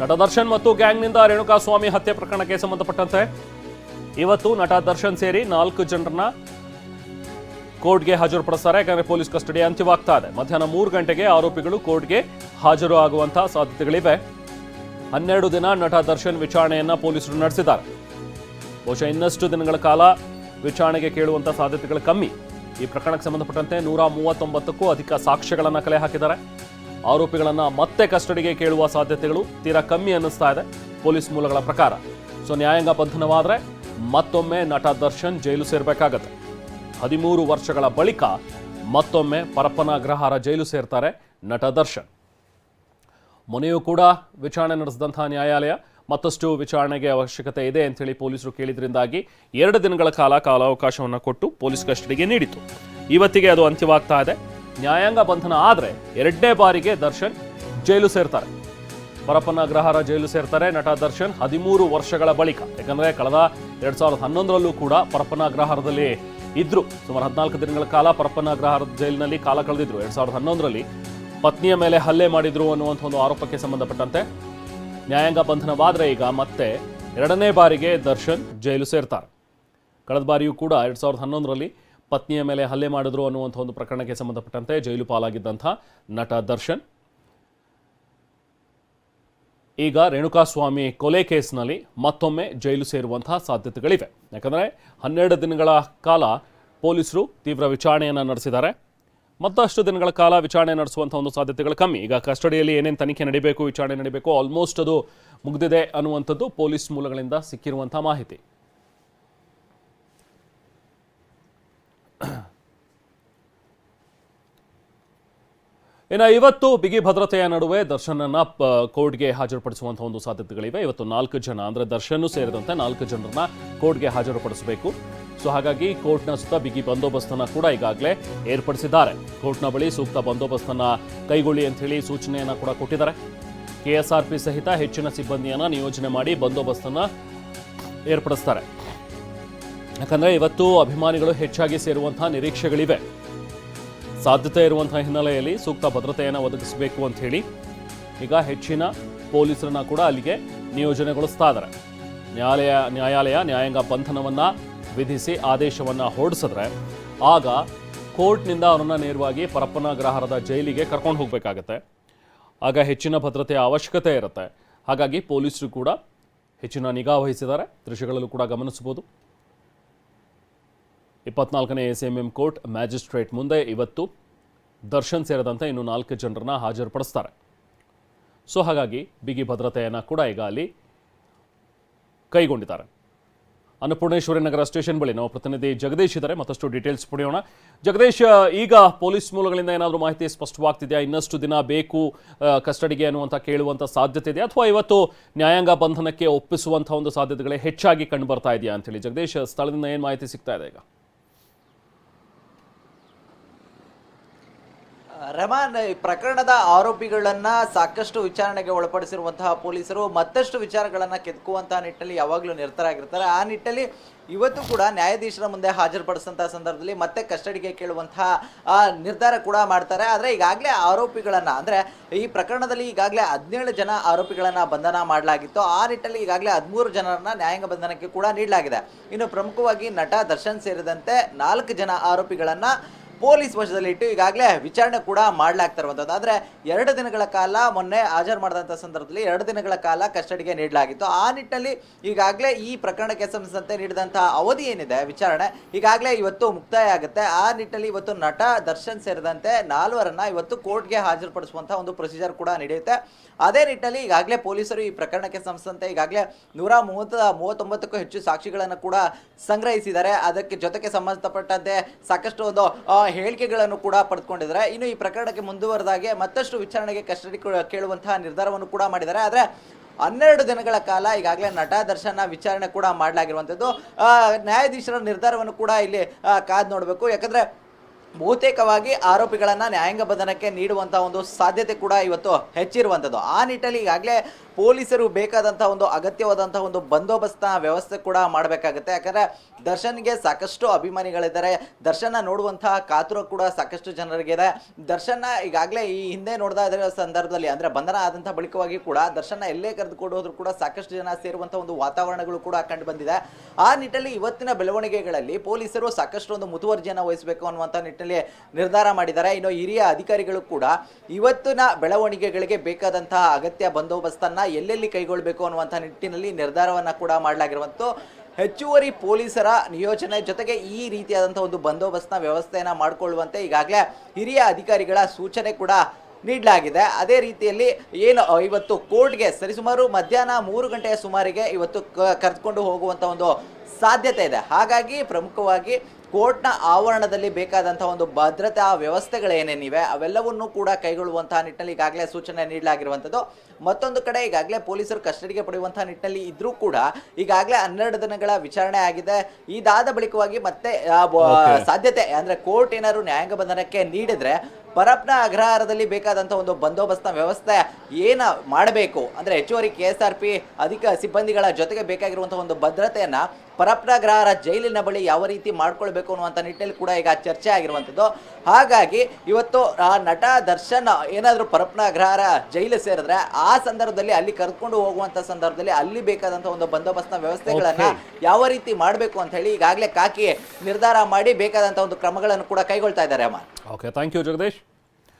ನಟ ದರ್ಶನ್ ಮತ್ತು ಗ್ಯಾಂಗ್ನಿಂದ ರೇಣುಕಾಸ್ವಾಮಿ ಹತ್ಯೆ ಪ್ರಕರಣಕ್ಕೆ ಸಂಬಂಧಪಟ್ಟಂತೆ ಇವತ್ತು ನಟ ದರ್ಶನ್ ಸೇರಿ ನಾಲ್ಕು ಜನರನ್ನ ಕೋರ್ಟ್ಗೆ ಹಾಜರುಪಡಿಸ್ತಾರೆ. ಯಾಕಂದರೆ ಪೊಲೀಸ್ ಕಸ್ಟಡಿ ಅಂತ್ಯವಾಗ್ತಾ ಇದೆ. ಮಧ್ಯಾಹ್ನ ಮೂರು ಗಂಟೆಗೆ ಆರೋಪಿಗಳು ಕೋರ್ಟ್ಗೆ ಹಾಜರು ಆಗುವಂತಹ ಸಾಧ್ಯತೆಗಳಿವೆ. ಹನ್ನೆರಡು ದಿನ ನಟ ದರ್ಶನ್ ವಿಚಾರಣೆಯನ್ನ ಪೊಲೀಸರು ನಡೆಸಿದ್ದಾರೆ. ಬಹುಶಃ ಇನ್ನಷ್ಟು ದಿನಗಳ ಕಾಲ ವಿಚಾರಣೆಗೆ ಕೇಳುವಂತ ಸಾಧ್ಯತೆಗಳು ಕಮ್ಮಿ. ಈ ಪ್ರಕರಣಕ್ಕೆ ಸಂಬಂಧಪಟ್ಟಂತೆ ನೂರ ಮೂವತ್ತೊಂಬತ್ತಕ್ಕೂ ಅಧಿಕ ಸಾಕ್ಷ್ಯಗಳನ್ನು ಕಲೆ ಹಾಕಿದ್ದಾರೆ. ಆರೋಪಿಗಳನ್ನ ಮತ್ತೆ ಕಸ್ಟಡಿಗೆ ಕೇಳುವ ಸಾಧ್ಯತೆಗಳು ತೀರಾ ಕಮ್ಮಿ ಅನ್ನಿಸ್ತಾ ಇದೆ ಪೊಲೀಸ್ ಮೂಲಗಳ ಪ್ರಕಾರ. ಸೊ ನ್ಯಾಯಾಂಗ ಬಂಧನವಾದ್ರೆ ಮತ್ತೊಮ್ಮೆ ನಟ ದರ್ಶನ್ ಜೈಲು ಸೇರ್ಬೇಕಾಗತ್ತೆ. ಹದಿಮೂರು ವರ್ಷಗಳ ಬಳಿಕ ಮತ್ತೊಮ್ಮೆ ಪರಪ್ಪನ ಅಗ್ರಹಾರ ಜೈಲು ಸೇರ್ತಾರೆ ನಟ ದರ್ಶನ್. ಮೊನೆಯೂ ಕೂಡ ವಿಚಾರಣೆ ನಡೆಸಿದಂತಹ ನ್ಯಾಯಾಲಯ ಮತ್ತಷ್ಟು ವಿಚಾರಣೆಗೆ ಅವಶ್ಯಕತೆ ಇದೆ ಅಂತೇಳಿ ಪೊಲೀಸರು ಕೇಳಿದ್ರಿಂದಾಗಿ ಎರಡು ದಿನಗಳ ಕಾಲ ಕಾಲಾವಕಾಶವನ್ನು ಕೊಟ್ಟು ಪೊಲೀಸ್ ಕಸ್ಟಡಿಗೆ ನೀಡಿತು. ಇವತ್ತಿಗೆ ಅದು ಅಂತ್ಯವಾಗ್ತಾ ಇದೆ. ನ್ಯಾಯಾಂಗ ಬಂಧನ ಆದರೆ ಎರಡನೇ ಬಾರಿಗೆ ದರ್ಶನ್ ಜೈಲು ಸೇರ್ತಾರೆ. ಪರಪ್ಪನ ಅಗ್ರಹಾರ ಜೈಲು ಸೇರ್ತಾರೆ ನಟ ದರ್ಶನ್ ಹದಿಮೂರು ವರ್ಷಗಳ ಬಳಿಕ. ಯಾಕಂದರೆ ಕಳೆದ ಎರಡ್ ಸಾವಿರದ ಹನ್ನೊಂದರಲ್ಲೂ ಕೂಡ ಪರಪ್ಪನ ಅಗ್ರಹಾರದಲ್ಲಿ ಇದ್ರು. ಸುಮಾರು ಹದಿನಾಲ್ಕು ದಿನಗಳ ಕಾಲ ಪರಪ್ಪನ ಅಗ್ರಹಾರದ ಜೈಲಿನಲ್ಲಿ ಕಾಲ ಕಳೆದಿದ್ರು. ಎರಡ್ ಸಾವಿರದ ಹನ್ನೊಂದರಲ್ಲಿ ಪತ್ನಿಯ ಮೇಲೆ ಹಲ್ಲೆ ಮಾಡಿದ್ರು ಅನ್ನುವಂಥ ಒಂದು ಆರೋಪಕ್ಕೆ ಸಂಬಂಧಪಟ್ಟಂತೆ ನ್ಯಾಯಾಂಗ ಬಂಧನವಾದರೆ ಈಗ ಮತ್ತೆ ಎರಡನೇ ಬಾರಿಗೆ ದರ್ಶನ್ ಜೈಲು ಸೇರ್ತಾರೆ. ಕಳೆದ ಬಾರಿಯೂ ಕೂಡ ಎರಡ್ ಸಾವಿರದ ಹನ್ನೊಂದರಲ್ಲಿ ಪತ್ನಿಯ ಮೇಲೆ ಹಲ್ಲೆ ಮಾಡಿದ್ರು ಅನ್ನುವಂಥ ಒಂದು ಪ್ರಕರಣಕ್ಕೆ ಸಂಬಂಧಪಟ್ಟಂತೆ ಜೈಲು ಪಾಲಾಗಿದ್ದಂಥ ನಟ ದರ್ಶನ್. ಈಗ ರೇಣುಕಾಸ್ವಾಮಿ ಕೊಲೆ ಕೇಸ್ನಲ್ಲಿ ಮತ್ತೊಮ್ಮೆ ಜೈಲು ಸೇರುವಂತಹ ಸಾಧ್ಯತೆಗಳಿವೆ. ಯಾಕಂದರೆ ಹನ್ನೆರಡು ದಿನಗಳ ಕಾಲ ಪೊಲೀಸರು ತೀವ್ರ ವಿಚಾರಣೆಯನ್ನು ನಡೆಸಿದ್ದಾರೆ. ಮತ್ತಷ್ಟು ದಿನಗಳ ಕಾಲ ವಿಚಾರಣೆ ನಡೆಸುವಂಥ ಒಂದು ಸಾಧ್ಯತೆಗಳು ಕಮ್ಮಿ. ಈಗ ಕಸ್ಟಡಿಯಲ್ಲಿ ಏನೇನು ತನಿಖೆ ನಡೀಬೇಕು, ವಿಚಾರಣೆ ನಡೀಬೇಕು ಆಲ್ಮೋಸ್ಟ್ ಅದು ಮುಗಿದಿದೆ ಅನ್ನುವಂಥದ್ದು ಪೊಲೀಸ್ ಮೂಲಗಳಿಂದ ಸಿಕ್ಕಿರುವಂಥ ಮಾಹಿತಿ. ಇನ್ನು ಇವತ್ತು ಬಿಗಿ ಭದ್ರತೆಯ ನಡುವೆ ದರ್ಶನನ್ನ ಕೋರ್ಟ್ಗೆ ಹಾಜರುಪಡಿಸುವಂತಹ ಒಂದು ಸಾಧ್ಯತೆಗಳಿವೆ. ಇವತ್ತು ನಾಲ್ಕು ಜನ, ಅಂದ್ರೆ ದರ್ಶನ್ ಸೇರಿದಂತೆ ನಾಲ್ಕು ಜನರನ್ನ ಕೋರ್ಟ್ಗೆ ಹಾಜರುಪಡಿಸಬೇಕು. ಸೊ ಹಾಗಾಗಿ ಕೋರ್ಟ್ನ ಸುತ್ತ ಬಿಗಿ ಬಂದೋಬಸ್ತನ್ನ ಕೂಡ ಈಗಾಗಲೇ ಏರ್ಪಡಿಸಿದ್ದಾರೆ. ಕೋರ್ಟ್ನ ಬಳಿ ಸೂಕ್ತ ಬಂದೋಬಸ್ತನ್ನ ಕೈಗೊಳ್ಳಿ ಅಂತ ಹೇಳಿ ಸೂಚನೆಯನ್ನ ಕೂಡ ಕೊಟ್ಟಿದ್ದಾರೆ. ಕೆಎಸ್ಆರ್ಪಿ ಸಹಿತ ಹೆಚ್ಚಿನ ಸಿಬ್ಬಂದಿಯನ್ನ ನಿಯೋಜನೆ ಮಾಡಿ ಬಂದೋಬಸ್ತನ್ನ ಏರ್ಪಡಿಸ್ತಾರೆ. ಯಾಕಂದ್ರೆ ಇವತ್ತು ಅಭಿಮಾನಿಗಳು ಹೆಚ್ಚಾಗಿ ಸೇರುವಂತಹ ನಿರೀಕ್ಷೆಗಳಿವೆ. ಸಾಧ್ಯತೆ ಇರುವಂತಹ ಹಿನ್ನೆಲೆಯಲ್ಲಿ ಸೂಕ್ತ ಭದ್ರತೆಯನ್ನು ಒದಗಿಸಬೇಕು ಅಂತ ಹೇಳಿ ಈಗ ಹೆಚ್ಚಿನ ಪೊಲೀಸರನ್ನ ಕೂಡ ಅಲ್ಲಿಗೆ ನಿಯೋಜನೆಗೊಳಿಸ್ತಾ ಇದ್ದಾರೆ. ನ್ಯಾಯಾಲಯ ನ್ಯಾಯಾಲಯ ನ್ಯಾಯಾಂಗ ಬಂಧನವನ್ನ ವಿಧಿಸಿ ಆದೇಶವನ್ನ ಹೊರಡಿಸಿದ್ರೆ ಆಗ ಕೋರ್ಟ್ನಿಂದ ಅವರನ್ನ ನೇರವಾಗಿ ಪರಪ್ಪನ ಗ್ರಹಾರದ ಜೈಲಿಗೆ ಕರ್ಕೊಂಡು ಹೋಗಬೇಕಾಗತ್ತೆ. ಆಗ ಹೆಚ್ಚಿನ ಭದ್ರತೆಯ ಅವಶ್ಯಕತೆ ಇರುತ್ತೆ. ಹಾಗಾಗಿ ಪೊಲೀಸರು ಕೂಡ ಹೆಚ್ಚಿನ ನಿಗಾ ವಹಿಸಿದ್ದಾರೆ. ದೃಶ್ಯಗಳಲ್ಲೂ ಕೂಡ ಗಮನಿಸಬಹುದು. ಇಪ್ಪತ್ನಾಲ್ಕನೇ ಎಸ್ಎಂಎಂ ಕೋರ್ಟ್ ಮ್ಯಾಜಿಸ್ಟ್ರೇಟ್ ಮುಂದೆ ಇವತ್ತು ದರ್ಶನ್ ಸೇರಿದಂತೆ ಇನ್ನು ನಾಲ್ಕು ಜನರನ್ನ ಹಾಜರುಪಡಿಸ್ತಾರೆ. ಸೊ ಹಾಗಾಗಿ ಬಿಗಿ ಭದ್ರತೆಯನ್ನು ಕೂಡ ಈಗ ಅಲ್ಲಿ ಕೈಗೊಂಡಿದ್ದಾರೆ. ಅನ್ನಪೂರ್ಣೇಶ್ವರಿ ನಗರ ಸ್ಟೇಷನ್ ಬಳಿ ನಾವು ಪ್ರತಿನಿಧಿ ಜಗದೀಶ್ ಇದ್ದಾರೆ. ಮತ್ತಷ್ಟು ಡೀಟೇಲ್ಸ್ ಪಡೆಯೋಣ. ಜಗದೀಶ್, ಈಗ ಪೊಲೀಸ್ ಮೂಲಗಳಿಂದ ಏನಾದರೂ ಮಾಹಿತಿ ಸ್ಪಷ್ಟವಾಗ್ತಿದೆಯಾ? ಇನ್ನಷ್ಟು ದಿನ ಬೇಕು ಕಸ್ಟಡಿಗೆ ಅನ್ನುವಂಥ ಕೇಳುವಂಥ ಸಾಧ್ಯತೆ ಇದೆ? ಅಥವಾ ಇವತ್ತು ನ್ಯಾಯಾಂಗ ಬಂಧನಕ್ಕೆ ಒಪ್ಪಿಸುವಂಥ ಒಂದು ಸಾಧ್ಯತೆಗಳೇ ಹೆಚ್ಚಾಗಿ ಕಂಡು ಬರ್ತಾ ಇದೆಯಾ ಅಂತೇಳಿ ಜಗದೀಶ್, ಸ್ಥಳದಿಂದ ಏನು ಮಾಹಿತಿ ಸಿಗ್ತಾ ಇದೆ ಈಗ? ರೆಮಾನ್ ಈ ಪ್ರಕರಣದ ಆರೋಪಿಗಳನ್ನ ಸಾಕಷ್ಟು ವಿಚಾರಣೆಗೆ ಒಳಪಡಿಸಿರುವಂತಹ ಪೊಲೀಸರು ಮತ್ತಷ್ಟು ವಿಚಾರಗಳನ್ನ ಕೆದಕುವಂತಹ ನಿಟ್ಟಿನಲ್ಲಿ ಯಾವಾಗಲೂ ನಿರತರಾಗಿರ್ತಾರೆ. ಆ ನಿಟ್ಟಲ್ಲಿ ಇವತ್ತು ಕೂಡ ನ್ಯಾಯಾಧೀಶರ ಮುಂದೆ ಹಾಜರುಪಡಿಸಿದಂತಹ ಸಂದರ್ಭದಲ್ಲಿ ಮತ್ತೆ ಕಸ್ಟಡಿಗೆ ಕೇಳುವಂತಹ ನಿರ್ಧಾರ ಕೂಡ ಮಾಡ್ತಾರೆ. ಆದರೆ ಈಗಾಗಲೇ ಆರೋಪಿಗಳನ್ನು, ಅಂದ್ರೆ ಈ ಪ್ರಕರಣದಲ್ಲಿ ಈಗಾಗಲೇ ಹದಿನೇಳು ಜನ ಆರೋಪಿಗಳನ್ನು ಬಂಧನ ಮಾಡಲಾಗಿತ್ತು. ಆ ನಿಟ್ಟಲ್ಲಿ ಈಗಾಗಲೇ ಹದಿಮೂರು ಜನರನ್ನ ನ್ಯಾಯಾಂಗ ಬಂಧನಕ್ಕೆ ಕೂಡ ನೀಡಲಾಗಿದೆ. ಇನ್ನು ಪ್ರಮುಖವಾಗಿ ನಟ ದರ್ಶನ್ ಸೇರಿದಂತೆ ನಾಲ್ಕು ಜನ ಆರೋಪಿಗಳನ್ನ ಪೊಲೀಸ್ ವಶದಲ್ಲಿ ಇಟ್ಟು ಈಗಾಗಲೇ ವಿಚಾರಣೆ ಕೂಡ ಮಾಡಲಾಗ್ತಾ ಇರುವಂಥದ್ದು ಆದರೆ ಎರಡು ದಿನಗಳ ಕಾಲ ಮೊನ್ನೆ ಹಾಜರು ಮಾಡಿದಂಥ ಸಂದರ್ಭದಲ್ಲಿ ಎರಡು ದಿನಗಳ ಕಾಲ ಕಸ್ಟಡಿಗೆ ನೀಡಲಾಗಿತ್ತು. ಆ ನಿಟ್ಟಿನಲ್ಲಿ ಈಗಾಗಲೇ ಈ ಪ್ರಕರಣಕ್ಕೆ ಸಂಬಂಧಿಸಿದಂತೆ ನೀಡಿದಂಥ ಅವಧಿ ಏನಿದೆ, ವಿಚಾರಣೆ, ಈಗಾಗಲೇ ಇವತ್ತು ಮುಕ್ತಾಯ ಆಗುತ್ತೆ. ಆ ನಿಟ್ಟಿನಲ್ಲಿ ಇವತ್ತು ನಟ ದರ್ಶನ್ ಸೇರಿದಂತೆ ನಾಲ್ವರನ್ನ ಇವತ್ತು ಕೋರ್ಟ್ಗೆ ಹಾಜರುಪಡಿಸುವಂತಹ ಒಂದು ಪ್ರೊಸೀಜರ್ ಕೂಡ ನಡೆಯುತ್ತೆ. ಅದೇ ನಿಟ್ಟಿನಲ್ಲಿ ಈಗಾಗಲೇ ಪೊಲೀಸರು ಈ ಪ್ರಕರಣಕ್ಕೆ ಸಂಬಂಧಿಸಿದಂತೆ ಈಗಾಗಲೇ ನೂರ ಮೂವತ್ತ, ಮೂವತ್ತೊಂಬತ್ತಕ್ಕೂ ಹೆಚ್ಚು ಸಾಕ್ಷಿಗಳನ್ನು ಕೂಡ ಸಂಗ್ರಹಿಸಿದ್ದಾರೆ. ಅದಕ್ಕೆ ಜೊತೆಗೆ ಸಂಬಂಧಪಟ್ಟಂತೆ ಸಾಕಷ್ಟು ಒಂದು ಹೇಳಿಕೆಗಳನ್ನು ಕೂಡ ಪಡೆದುಕೊಂಡಿದ್ದಾರೆ ಇನ್ನು ಈ ಪ್ರಕರಣಕ್ಕೆ ಮುಂದುವರೆದಾಗೆ ಮತ್ತಷ್ಟು ವಿಚಾರಣೆಗೆ ಕಸ್ಟಡಿ ಕೇಳುವಂತಹ ನಿರ್ಧಾರವನ್ನು ಕೂಡ ಮಾಡಿದ್ದಾರೆ. ಆದರೆ ಹನ್ನೆರಡು ದಿನಗಳ ಕಾಲ ಈಗಾಗಲೇ ನಟ ದರ್ಶನ ವಿಚಾರಣೆ ಕೂಡ ಮಾಡಲಾಗಿರುವಂಥದ್ದು. ನ್ಯಾಯಾಧೀಶರ ನಿರ್ಧಾರವನ್ನು ಕೂಡ ಇಲ್ಲಿ ಕಾದ್ ನೋಡಬೇಕು. ಯಾಕಂದ್ರೆ ಬಹುತೇಕವಾಗಿ ಆರೋಪಿಗಳನ್ನು ನ್ಯಾಯಾಂಗ ಬಂಧನಕ್ಕೆ ನೀಡುವಂಥ ಒಂದು ಸಾಧ್ಯತೆ ಕೂಡ ಇವತ್ತು ಹೆಚ್ಚಿರುವಂಥದ್ದು. ಆ ನಿಟ್ಟಲ್ಲಿ ಈಗಾಗಲೇ ಪೊಲೀಸರು ಬೇಕಾದಂತಹ ಒಂದು ಅಗತ್ಯವಾದಂತಹ ಒಂದು ಬಂದೋಬಸ್ತ ವ್ಯವಸ್ಥೆ ಕೂಡ ಮಾಡಬೇಕಾಗುತ್ತೆ. ಯಾಕಂದ್ರೆ ದರ್ಶನ್ಗೆ ಸಾಕಷ್ಟು ಅಭಿಮಾನಿಗಳಿದ್ದಾರೆ. ದರ್ಶನ ನೋಡುವಂತಹ ಕಾತುರ ಕೂಡ ಸಾಕಷ್ಟು ಜನರಿಗೆ ಇದೆ ದರ್ಶನ ಈಗಾಗಲೇ ಈ ಹಿಂದೆ ನೋಡ್ತಾ ಇದ್ರೆ ಸಂದರ್ಭದಲ್ಲಿ, ಅಂದ್ರೆ ಬಂಧನ ಆದಂತಹ ಬಳಿಕವಾಗಿ ಕೂಡ ದರ್ಶನ ಎಲ್ಲೇ ಕರೆದುಕೊಂಡು ಹೋದ್ರು ಕೂಡ ಸಾಕಷ್ಟು ಜನ ಸೇರುವಂತಹ ಒಂದು ವಾತಾವರಣಗಳು ಕೂಡ ಕಂಡು ಬಂದಿದೆ. ಆ ನಿಟ್ಟಲ್ಲಿ ಇವತ್ತಿನ ಬೆಳವಣಿಗೆಗಳಲ್ಲಿ ಪೊಲೀಸರು ಸಾಕಷ್ಟು ಒಂದು ಮುತುವರ್ಜಿಯನ್ನು ವಹಿಸಬೇಕು ಅನ್ನುವಂಥ ನಿಟ್ಟಿನಲ್ಲಿ ನಿರ್ಧಾರ ಮಾಡಿದ್ದಾರೆ. ಇನ್ನು ಹಿರಿಯ ಅಧಿಕಾರಿಗಳು ಕೂಡ ಇವತ್ತಿನ ಬೆಳವಣಿಗೆಗಳಿಗೆ ಬೇಕಾದಂತಹ ಅಗತ್ಯ ಬಂದೋಬಸ್ತನ್ನ ಎಲ್ಲೆಲ್ಲಿ ಕೈಗೊಳ್ಳಬೇಕು ಅನ್ನುವಂಥ ನಿಟ್ಟಿನಲ್ಲಿ ನಿರ್ಧಾರವನ್ನು ಕೂಡ ಮಾಡಲಾಗಿರುವಂಥ ಹೆಚ್ಚುವರಿ ಪೊಲೀಸರ ನಿಯೋಜನೆ ಜೊತೆಗೆ ಈ ರೀತಿಯಾದಂಥ ಒಂದು ಬಂದೋಬಸ್ತ್ನ ವ್ಯವಸ್ಥೆಯನ್ನು ಮಾಡಿಕೊಳ್ಳುವಂತೆ ಈಗಾಗಲೇ ಹಿರಿಯ ಅಧಿಕಾರಿಗಳ ಸೂಚನೆ ಕೂಡ ನೀಡಲಾಗಿದೆ. ಅದೇ ರೀತಿಯಲ್ಲಿ ಏನು ಇವತ್ತು ಕೋರ್ಟ್ಗೆ ಸರಿಸುಮಾರು ಮಧ್ಯಾಹ್ನ ಮೂರು ಗಂಟೆಯ ಸುಮಾರಿಗೆ ಇವತ್ತು ಕ- ಕರೆದುಕೊಂಡು ಹೋಗುವಂಥ ಒಂದು ಸಾಧ್ಯತೆ ಇದೆ. ಹಾಗಾಗಿ ಪ್ರಮುಖವಾಗಿ ಕೋರ್ಟ್ನ ಆವರಣದಲ್ಲಿ ಬೇಕಾದಂಥ ಒಂದು ಭದ್ರತಾ ವ್ಯವಸ್ಥೆಗಳೇನೇನಿವೆ ಅವೆಲ್ಲವನ್ನೂ ಕೂಡ ಕೈಗೊಳ್ಳುವಂತಹ ನಿಟ್ಟಿನಲ್ಲಿ ಈಗಾಗಲೇ ಸೂಚನೆ ನೀಡಲಾಗಿರುವಂಥದ್ದು. ಮತ್ತೊಂದು ಕಡೆ ಈಗಾಗಲೇ ಪೊಲೀಸರು ಕಸ್ಟಡಿಗೆ ಪಡೆಯುವಂತಹ ನಿಟ್ಟಿನಲ್ಲಿ ಇದ್ರೂ ಕೂಡ ಈಗಾಗಲೇ ಹನ್ನೆರಡು ದಿನಗಳ ವಿಚಾರಣೆ ಆಗಿದೆ. ಇದಾದ ಬಳಿಕವಾಗಿ ಮತ್ತೆ ಸಾಧ್ಯತೆ ಅಂದ್ರೆ ಕೋರ್ಟ್ ಏನಾದ್ರು ನ್ಯಾಯಾಂಗ ಬಂಧನಕ್ಕೆ ನೀಡಿದ್ರೆ ಪರಪ್ನ ಅಗ್ರಹಾರದಲ್ಲಿ ಬೇಕಾದಂಥ ಒಂದು ಬಂದೋಬಸ್ತ ವ್ಯವಸ್ಥೆ ಏನು ಮಾಡಬೇಕು? ಅಂದ್ರೆ ಹೆಚ್ಚುವರಿ ಕೆ ಎಸ್ ಆರ್ ಪಿ ಅಧಿಕ ಸಿಬ್ಬಂದಿಗಳ ಜೊತೆಗೆ ಬೇಕಾಗಿರುವಂಥ ಒಂದು ಭದ್ರತೆಯನ್ನು ಪರಪ್ನ ಅಗ್ರಹಾರ ಜೈಲಿನ ಬಳಿ ಯಾವ ರೀತಿ ಮಾಡ್ಕೊಳ್ಬೇಕು ಅನ್ನುವಂಥ ನಿಟ್ಟಿನಲ್ಲಿ ಕೂಡ ಈಗ ಚರ್ಚೆ ಆಗಿರುವಂಥದ್ದು ಹಾಗಾಗಿ ಇವತ್ತು ಆ ನಟ ದರ್ಶನ್ ಏನಾದರೂ ಪರಪ್ನ ಅಗ್ರಹಾರ ಜೈಲು ಸೇರಿದ್ರೆ ಆ ಸಂದರ್ಭದಲ್ಲಿ ಅಲ್ಲಿ ಕರ್ಕೊಂಡು ಹೋಗುವಂತ ಸಂದರ್ಭದಲ್ಲಿ ಅಲ್ಲಿ ಬೇಕಾದಂಥ ಒಂದು ಬಂದೋಬಸ್ತ್ನ ವ್ಯವಸ್ಥೆಗಳನ್ನು ಯಾವ ರೀತಿ ಮಾಡಬೇಕು ಅಂತ ಹೇಳಿ ಈಗಾಗಲೇ ಕಾಕಿ ನಿರ್ಧಾರ ಮಾಡಿ ಬೇಕಾದಂಥ ಒಂದು ಕ್ರಮಗಳನ್ನು ಕೂಡ ಕೈಗೊಳ್ತಾ ಇದ್ದಾರೆ ಅಮ್ಮ. Okay thank you Jagadish